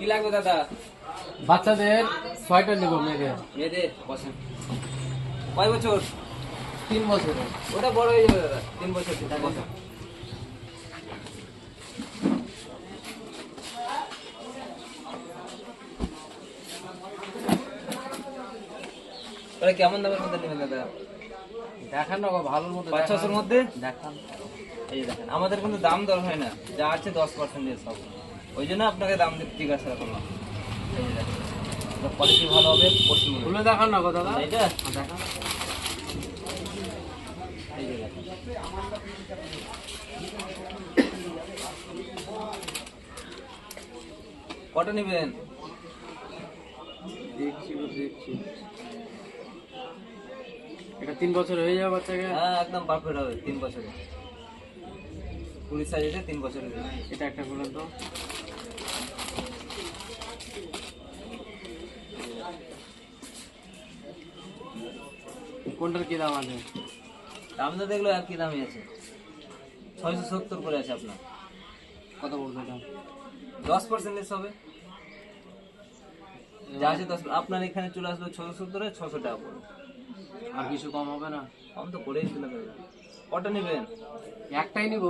কি লাগবে দাদা? বাচ্চাদের সোয়েটার নেব মেয়েদের। মেয়েদের? বসেন। কয় বছর? তিন বছরের ওটা বড় হয়ে যাবে দাদা। তিন বছর বসেন। ওটা কেমন দামের মধ্যে নেবেন দাদা? দেখান না ভালোর মধ্যে পাঁচ ছশোর মধ্যে? দেখান। এই দেখেন আমাদের কিন্তু দাম দর হয় না। যা আছে দশ পার্সেন্ট সব। ওই জন্য আপনাকে দাম দিতে জিজ্ঞাসা করলাম কোয়ালিটি ভালো হবে পশ্চিম খুলে দেখান না গো দাদা। এইটা দেখান এই যে দেখেন। কটা নেবেন? দেখছি দেখছি। এটা তিন বছর হয়ে যাবে বাচ্চাকে? হ্যাঁ একদম পারফেক্ট হবে তিন বছরে। কুড়ি সাইজে তিন বছরে এটা একটা খুলেন তো কোনটার কি দাম আছে? দাম তো দেখল একই দামই আছে। ছয়শো সত্তর করে আছে আপনার। কত বলছে এটা? দশ পার্সেন্ট লেস হবে। যা আছে দশ আপনার এখানে চলে আসলো ছশো সত্তরে ছশো টাকা পড়বে আর কিছু কম হবে না? কম তো করেই দাদা কটা নেবেন? একটাই নিব।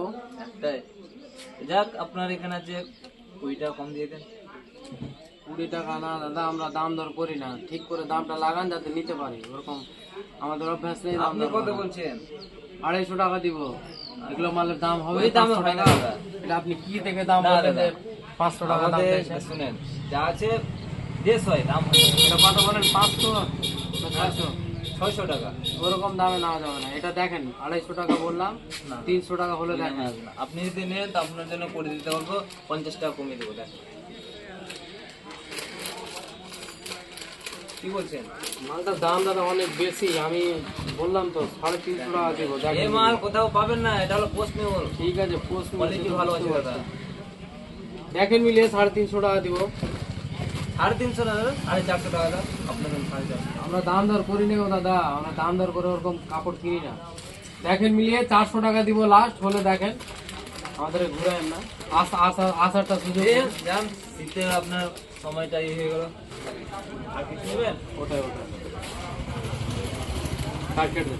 একটাই। যাক আপনার এখানে আছে কুড়ি টাকা কম দিয়ে দেন। কুড়ি টাকা না দাদা আমরা দাম দর করি না। ঠিক করে দামটা লাগান যাতে নিতে পারি। ওরকম আমাদের অভ্যাস নেই আপনি কত বলছেন? আড়াইশো টাকা দিব। এগুলো মালের দাম হবে দামে 500 না টাকা। দাদা। এটা আপনি কি থেকে দাম পাঁচশো টাকা দাম শুনেন যা আছে দেশ হয় দাম এটা কত বলেন? পাঁচশো ছয়শো? ছয়শো টাকা। ওরকম দামে নেওয়া যাবে না। এটা দেখেন আড়াইশো টাকা বললাম না। তিনশো টাকা হলে দেখেন। আপনি যদি নেন তো আপনার জন্য করে দিতে পারব। পঞ্চাশ টাকা কমিয়ে দেবো দেখ কি বলছেন? মালটার দাম দাদা অনেক বেশি আমি বললাম তো সাড়ে তিনশো টাকা দেবো এ দেখেন। মাল কোথাও পাবেন না এটা হলো পোস্ট মেমোর ঠিক আছে পোস্ট কোয়ালিটি ভালো আছে দাদা। দেখেন মিলিয়ে সাড়ে তিনশো টাকা দিব। সাড়ে তিনশো না দাদা সাড়ে চারশো টাকা দাও আপনার সাড়ে চারশো আমরা দাম দর করি নেব দাদা আমরা দাম দর করে ওরকম কাপড় কিনি না। দেখেন মিলিয়ে চারশো টাকা দিব লাস্ট হলে দেখেন আমাদের ঘুরায় না। আসা আসা আসারটা এ, যান শীতে আপনার সময়টা ইয়ে হয়ে গেল। আর কিছু নেবেন? ওটাই ওটাই। কাট কেটে।